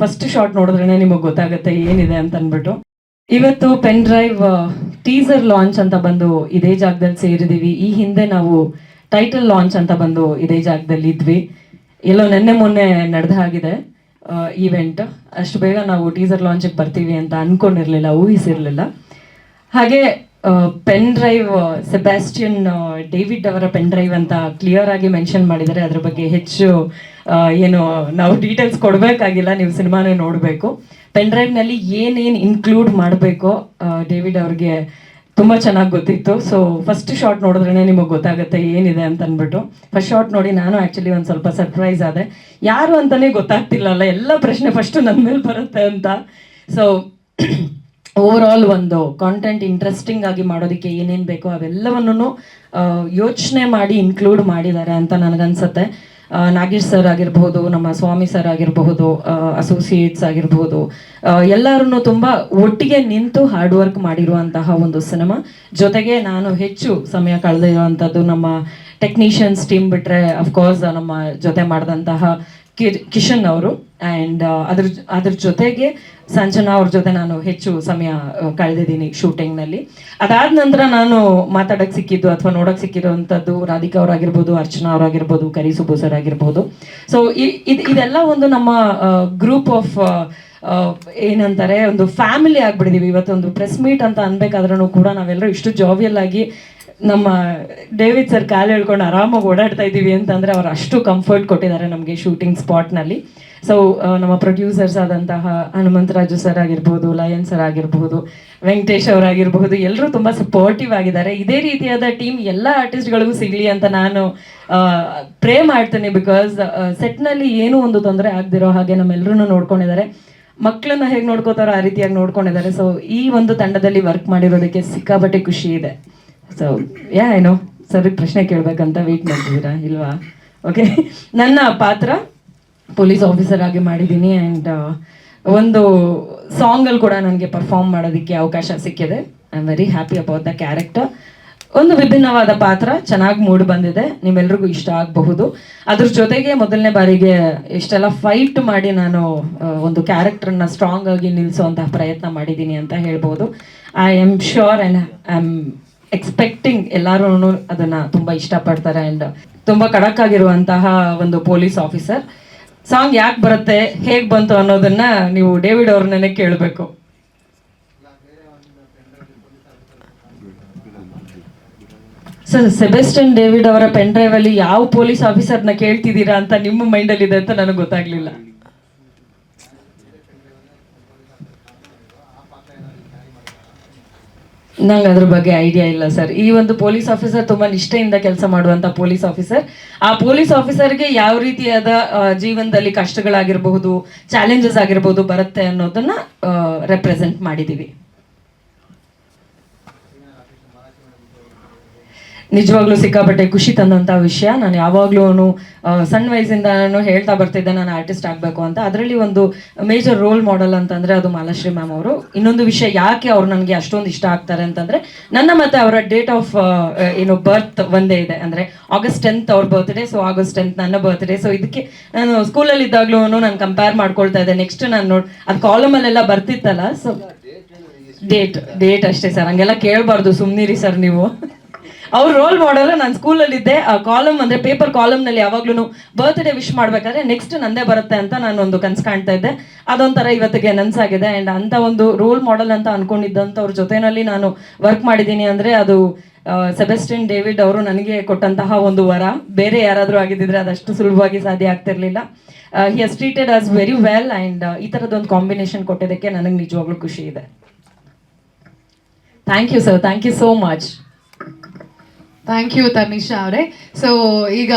First short ನೋಡಿದ್ರೇನೆ ನಿಮಗೆ ಗೊತ್ತಾಗುತ್ತೆ ಏನಿದೆ ಅಂತ ಅಂದ್ಬಿಟ್ಟು. ಇವತ್ತು ಪೆನ್ ಡ್ರೈವ್ ಟೀಸರ್ ಲಾಂಚ್ ಅಂತ ಬಂದು ಇದೇ ಜಾಗದಲ್ಲಿ ಸೇರಿದೀವಿ. ಈ ಹಿಂದೆ ನಾವು ಟೈಟಲ್ ಲಾಂಚ್ ಅಂತ ಬಂದು ಇದೇ ಜಾಗದಲ್ಲಿ ಇದ್ವಿ. ಎಲ್ಲೋ ನೆನ್ನೆ ಮೊನ್ನೆ ನಡೆದ ಹಾಗಿದೆ ಈವೆಂಟ್ ಅಷ್ಟು ಬೇಗ ನಾವು ಟೀಸರ್ ಲಾಂಚಿಗೆ ಬರ್ತೀವಿ ಅಂತ ಅನ್ಕೊಂಡಿರ್ಲಿಲ್ಲ, ಊಹಿಸಿರ್ಲಿಲ್ಲ. ಹಾಗೆ ಪೆನ್ ಡ್ರೈವ್ ಸೆಬಾಸ್ಟಿಯನ್ ಡೇವಿಡ್ ಅವರ ಪೆನ್ ಡ್ರೈವ್ ಅಂತ ಕ್ಲಿಯರ್ ಆಗಿ ಮೆನ್ಷನ್ ಮಾಡಿದ್ದಾರೆ. ಅದ್ರ ಬಗ್ಗೆ ಹೆಚ್ಚು ಏನು, ನಾವು ಡೀಟೇಲ್ಸ್ ಕೊಡಬೇಕಾಗಿಲ್ಲ. ನೀವು ಸಿನಿಮಾನೇ ನೋಡಬೇಕು. ಪೆನ್ ಡ್ರೈವ್ನಲ್ಲಿ ಏನೇನು ಇನ್ಕ್ಲೂಡ್ ಮಾಡಬೇಕು ಡೇವಿಡ್ ಅವ್ರಿಗೆ ತುಂಬ ಚೆನ್ನಾಗಿ ಗೊತ್ತಿತ್ತು. ಸೊ ಫಸ್ಟ್ ಶಾರ್ಟ್ ನೋಡಿದ್ರೇ ನಿಮಗೆ ಗೊತ್ತಾಗುತ್ತೆ ಏನಿದೆ ಅಂತ ಅಂದ್ಬಿಟ್ಟು ಫಸ್ಟ್ ಶಾರ್ಟ್ ನೋಡಿ ನಾನು ಆ್ಯಕ್ಚುಲಿ ಒಂದು ಸ್ವಲ್ಪ ಸರ್ಪ್ರೈಸ್ ಆದೆ. ಯಾರು ಅಂತಲೇ ಗೊತ್ತಾಗ್ತಿಲ್ಲಲ್ಲ. ಎಲ್ಲ ಪ್ರಶ್ನೆ ಫಸ್ಟು ನನ್ನ ಮೇಲೆ ಬರುತ್ತೆ ಅಂತ. ಸೊ ಓವರ್ ಆಲ್ ಒಂದು ಕಾಂಟೆಂಟ್ ಇಂಟ್ರೆಸ್ಟಿಂಗ್ ಆಗಿ ಮಾಡೋದಕ್ಕೆ ಏನೇನು ಬೇಕೋ ಅವೆಲ್ಲವನ್ನು ಯೋಚನೆ ಮಾಡಿ ಇನ್ಕ್ಲೂಡ್ ಮಾಡಿದ್ದಾರೆ ಅಂತ ನನಗನ್ಸುತ್ತೆ. ನಾಗೇಶ್ ಸರ್ ಆಗಿರಬಹುದು ನಮ್ಮ ಸ್ವಾಮಿ ಸರ್ ಆಗಿರಬಹುದು ಅಸೋಸಿಯೇಟ್ಸ್ ಆಗಿರಬಹುದು ಎಲ್ಲರೂ ತುಂಬ ಒಟ್ಟಿಗೆ ನಿಂತು ಹಾರ್ಡ್ ವರ್ಕ್ ಮಾಡಿರುವಂತಹ ಒಂದು ಸಿನಿಮಾ ಜೊತೆಗೆ ನಾನು ಹೆಚ್ಚು ಸಮಯ ಕಳೆದಿರುವಂಥದ್ದು ನಮ್ಮ ಟೆಕ್ನಿಷಿಯನ್ಸ್ ಟೀಮ್ ಬಿಟ್ಟರೆ ಅಫ್ಕೋರ್ಸ್ ನಮ್ಮ ಜೊತೆ ಮಾಡಿದಂತಹ ಕಿಶನ್ ಅವರು. ಆ್ಯಂಡ್ ಅದ್ರ ಅದ್ರ ಜೊತೆಗೆ ಸಂಜನಾ ಅವ್ರ ಜೊತೆ ನಾನು ಹೆಚ್ಚು ಸಮಯ ಕಳೆದಿದ್ದೀನಿ ಶೂಟಿಂಗ್ನಲ್ಲಿ. ಅದಾದ ನಂತರ ನಾನು ಮಾತಾಡಕ್ಕೆ ಸಿಕ್ಕಿದ್ದು ಅಥವಾ ನೋಡೋಕೆ ಸಿಕ್ಕಿರುವಂಥದ್ದು ರಾಧಿಕಾ ಅವರಾಗಿರ್ಬೋದು, ಅರ್ಚನಾ ಅವರಾಗಿರ್ಬೋದು ಕರಿ ಸುಬ್ಬು ಸರ್ ಆಗಿರ್ಬೋದು ಸೊ ಇದು, ಇದೆಲ್ಲ ಒಂದು ನಮ್ಮ ಗ್ರೂಪ್ ಆಫ್ ಏನಂತಾರೆ, ಒಂದು ಫ್ಯಾಮಿಲಿ ಆಗ್ಬಿಟ್ಟಿದೀವಿ. ಇವತ್ತೊಂದು ಪ್ರೆಸ್ ಮೀಟ್ ಅಂತ ಅನ್ಬೇಕಾದ್ರೂ ಕೂಡ ನಾವೆಲ್ಲರೂ ಇಷ್ಟು ಜಾವಿಯಲ್ ಆಗಿ ನಮ್ಮ ಡೇವಿಡ್ ಸರ್ ಕಾಲು ಹೇಳ್ಕೊಂಡು ಆರಾಮಾಗಿ ಓಡಾಡ್ತಾ ಇದ್ದೀವಿ ಅಂತಂದರೆ ಅವ್ರು ಅಷ್ಟು ಕಂಫರ್ಟ್ ಕೊಟ್ಟಿದ್ದಾರೆ ನಮಗೆ ಶೂಟಿಂಗ್ ಸ್ಪಾಟ್ನಲ್ಲಿ ಸೊ ನಮ್ಮ ಪ್ರೊಡ್ಯೂಸರ್ಸ್ ಆದಂತಹ ಹನುಮಂತರಾಜು ಸರ್ ಆಗಿರ್ಬೋದು ಲಯನ್ ಸರ್ ಆಗಿರ್ಬೋದು ವೆಂಕಟೇಶ್ ಅವರಾಗಿರ್ಬಹುದು ಎಲ್ಲರೂ ತುಂಬ ಸಪೋರ್ಟಿವ್ ಆಗಿದ್ದಾರೆ. ಇದೇ ರೀತಿಯಾದ ಟೀಮ್ ಎಲ್ಲ ಆರ್ಟಿಸ್ಟ್ಗಳಿಗೂ ಸಿಗಲಿ ಅಂತ ನಾನು ಪ್ರೇ ಮಾಡ್ತೇನೆ ಬಿಕಾಸ್ ಸೆಟ್ನಲ್ಲಿ ಏನೂ ಒಂದು ತೊಂದರೆ ಆಗದಿರೋ ಹಾಗೆ ನಮ್ಮೆಲ್ಲರೂ ನೋಡ್ಕೊಂಡಿದ್ದಾರೆ. ಮಕ್ಕಳನ್ನ ಹೇಗೆ ನೋಡ್ಕೋತಾರೋ ಆ ರೀತಿಯಾಗಿ ನೋಡ್ಕೊಂಡಿದ್ದಾರೆ. ಸೊ ಈ ಒಂದು ತಂಡದಲ್ಲಿ ವರ್ಕ್ ಮಾಡಿರೋದಕ್ಕೆ ಸಿಕ್ಕಾಪಟ್ಟೆ ಖುಷಿ ಇದೆ. ಸೊ ಯಾ ಏನೋ ಸರ್, ಪ್ರಶ್ನೆ ಕೇಳ್ಬೇಕಂತ ವೆಯ್ಟ್ ಮಾಡ್ತಿದ್ದೀರಾ? ಇಲ್ವಾ? ಓಕೆ ನನ್ನ ಪಾತ್ರ ಪೊಲೀಸ್ ಆಫೀಸರ್ ಆಗಿ ಮಾಡಿದ್ದೀನಿ ಆ್ಯಂಡ್ ಒಂದು ಸಾಂಗಲ್ಲಿ ಕೂಡ ನನಗೆ ಪರ್ಫಾರ್ಮ್ ಮಾಡೋದಕ್ಕೆ ಅವಕಾಶ ಸಿಕ್ಕಿದೆ. I am very happy about the character ಒಂದು ವಿಭಿನ್ನವಾದ ಪಾತ್ರ, ಚೆನ್ನಾಗಿ ಮೂಡಿ ಬಂದಿದೆ. ನಿಮ್ಮೆಲ್ರಿಗೂ ಇಷ್ಟ ಆಗಬಹುದು. ಅದ್ರ ಜೊತೆಗೆ ಮೊದಲನೇ ಬಾರಿಗೆ ಇಷ್ಟೆಲ್ಲ ಫೈಟ್ ಮಾಡಿ ನಾನು ಒಂದು ಒಂದು ಕ್ಯಾರೆಕ್ಟರ್ನ ಸ್ಟ್ರಾಂಗ್ ಆಗಿ ನಿಲ್ಲಿಸುವಂತಹ ಪ್ರಯತ್ನ ಮಾಡಿದ್ದೀನಿ ಅಂತ ಹೇಳ್ಬೋದು I am sure and I am expecting ಎಲ್ಲರೂ ಅದನ್ನ ತುಂಬಾ ಇಷ್ಟಪಡ್ತಾರೆ ಆ್ಯಂಡ್ ತುಂಬಾ ಕಡಕ್ ಆಗಿರುವಂತಹ ಒಂದು ಪೊಲೀಸ್ ಆಫೀಸರ್. ಸಾಂಗ್ ಯಾಕೆ ಬರುತ್ತೆ, ಹೇಗೆ ಬಂತು ಅನ್ನೋದನ್ನ ನೀವು ಡೇವಿಡ್ ಅವ್ರನ್ನೇ ಕೇಳಬೇಕು. ಸರ್ ಸೆಬೆಸ್ಟನ್ ಡೇವಿಡ್ ಅವರ ಪೆನ್ ಡ್ರೈವ್ ಅಲ್ಲಿ ಯಾವ ಪೊಲೀಸ್ ಆಫೀಸರ್ನ ಕೇಳ್ತಿದ್ದೀರಾ ಅಂತ ನಿಮ್ಮ ಮೈಂಡಲ್ಲಿ ಇದೆ ಅಂತ ನನಗೆ ಗೊತ್ತಾಗ್ಲಿಲ್ಲ. ನಂಗೆ ಅದ್ರ ಬಗ್ಗೆ ಐಡಿಯಾ ಇಲ್ಲ ಸರ್ ಈ ಒಂದು ಪೊಲೀಸ್ ಆಫೀಸರ್ ತುಂಬಾ ನಿಷ್ಠೆಯಿಂದ ಕೆಲಸ ಮಾಡುವಂತ ಪೊಲೀಸ್ ಆಫೀಸರ್ ಆ ಪೊಲೀಸ್ ಆಫೀಸರ್ಗೆ ಯಾವ ರೀತಿಯಾದ ಜೀವನದಲ್ಲಿ ಕಷ್ಟಗಳಾಗಿರಬಹುದು ಚಾಲೆಂಜಸ್ ಆಗಿರಬಹುದು ಬರುತ್ತೆ ಅನ್ನೋದನ್ನ ರೆಪ್ರೆಸೆಂಟ್ ಮಾಡಿದೀವಿ. ನಿಜವಾಗ್ಲೂ ಸಿಕ್ಕಾಪಟ್ಟೆ ಖುಷಿ ತಂದಂತ ವಿಷಯ. ನಾನು ಯಾವಾಗಲೂ ಸಣ್ಣ ವಯಸ್ಸಿಂದ ನಾನು ಹೇಳ್ತಾ ಬರ್ತಿದ್ದೆ ನಾನು ಆರ್ಟಿಸ್ಟ್ ಆಗಬೇಕು ಅಂತ. ಅದರಲ್ಲಿ ಒಂದು ಮೇಜರ್ ರೋಲ್ ಮಾಡೆಲ್ ಅಂತಂದ್ರೆ ಅದು ಮಾಲಾಶ್ರೀ ಮ್ಯಾಮ್ ಅವರು. ಇನ್ನೊಂದು ವಿಷಯ ಯಾಕೆ ಅವ್ರು ನನಗೆ ಅಷ್ಟೊಂದು ಇಷ್ಟ ಆಗ್ತಾರೆ ಅಂತಂದ್ರೆ ನನ್ನ ಮತ್ತೆ ಅವರ ಡೇಟ್ ಆಫ್ ಏನು ಬರ್ತ್ ಒಂದೇ ಇದೆ. ಅಂದ್ರೆ ಆಗಸ್ಟ್ ಟೆಂತ್ ಅವ್ರ ಬರ್ತ್ಡೇ ಸೊ ಆಗಸ್ಟ್ ಟೆಂತ್ ನನ್ನ ಬರ್ತ್ಡೇ ಸೊ ಇದಕ್ಕೆ ನಾನು ಸ್ಕೂಲಲ್ಲಿ ಇದ್ದಾಗ್ಲೂ ನಾನು ಕಂಪೇರ್ ಮಾಡ್ಕೊಳ್ತಾ ಇದ್ದೆ. ನೆಕ್ಸ್ಟ್ ನಾನು ನೋಡಿ ಅದು ಕಾಲಮಲ್ಲೆಲ್ಲ ಬರ್ತಿತ್ತಲ್ಲ ಸೊ ಡೇಟ್ ಡೇಟ್ ಅಷ್ಟೇ ಸರ್ ಹಂಗೆಲ್ಲ ಕೇಳಬಾರ್ದು. ಸುಮ್ನಿರಿ ಸರ್ ನೀವು. ಅವ್ರ ರೋಲ್ ಮಾಡಲ್ ನಾನು ಸ್ಕೂಲಲ್ಲಿದ್ದೆ ಆ ಕಾಲಮ್ ಅಂದ್ರೆ ಪೇಪರ್ ಕಾಲಮ್ನಲ್ಲಿ ಯಾವಾಗ್ಲೂ ಬರ್ತ್ಡೇ ವಿಶ್ ಮಾಡ್ಬೇಕಾದ್ರೆ ನೆಕ್ಸ್ಟ್ ನಂದೇ ಬರುತ್ತೆ ಅಂತ ನಾನು ಒಂದು ಕನ್ಸು ಕಾಣ್ತಾ ಇದ್ದೆ. ಅದೊಂಥರ ಇವತ್ತಿಗೆ ನನ್ಸಾಗಿದೆ. ಅಂಡ್ ಅಂತ ಒಂದು ರೋಲ್ ಮಾಡೆಲ್ ಅಂತ ಅನ್ಕೊಂಡಿದ್ದಂಥವ್ರ ಜೊತೆನಲ್ಲಿ ನಾನು ವರ್ಕ್ ಮಾಡಿದ್ದೀನಿ ಅಂದ್ರೆ ಅದು ಸೆಬೆಸ್ಟಿನ್ ಡೇವಿಡ್ ಅವರು ನನಗೆ ಕೊಟ್ಟಂತಹ ಒಂದು ವರ. ಬೇರೆ ಯಾರಾದರೂ ಆಗಿದ್ದಿದ್ರೆ ಅದಷ್ಟು ಸುಲಭವಾಗಿ ಸಾಧ್ಯ ಆಗ್ತಿರ್ಲಿಲ್ಲ. He has treated us very well and ಈ ಥರದೊಂದು ಕಾಂಬಿನೇಷನ್ ಕೊಟ್ಟಿದ್ದಕ್ಕೆ ನನಗೆ ನಿಜವಾಗ್ಲೂ ಖುಷಿ ಇದೆ. Thank you sir thank you so much thank you Tanisha ಅವರೇ. ಸೊ ಈಗ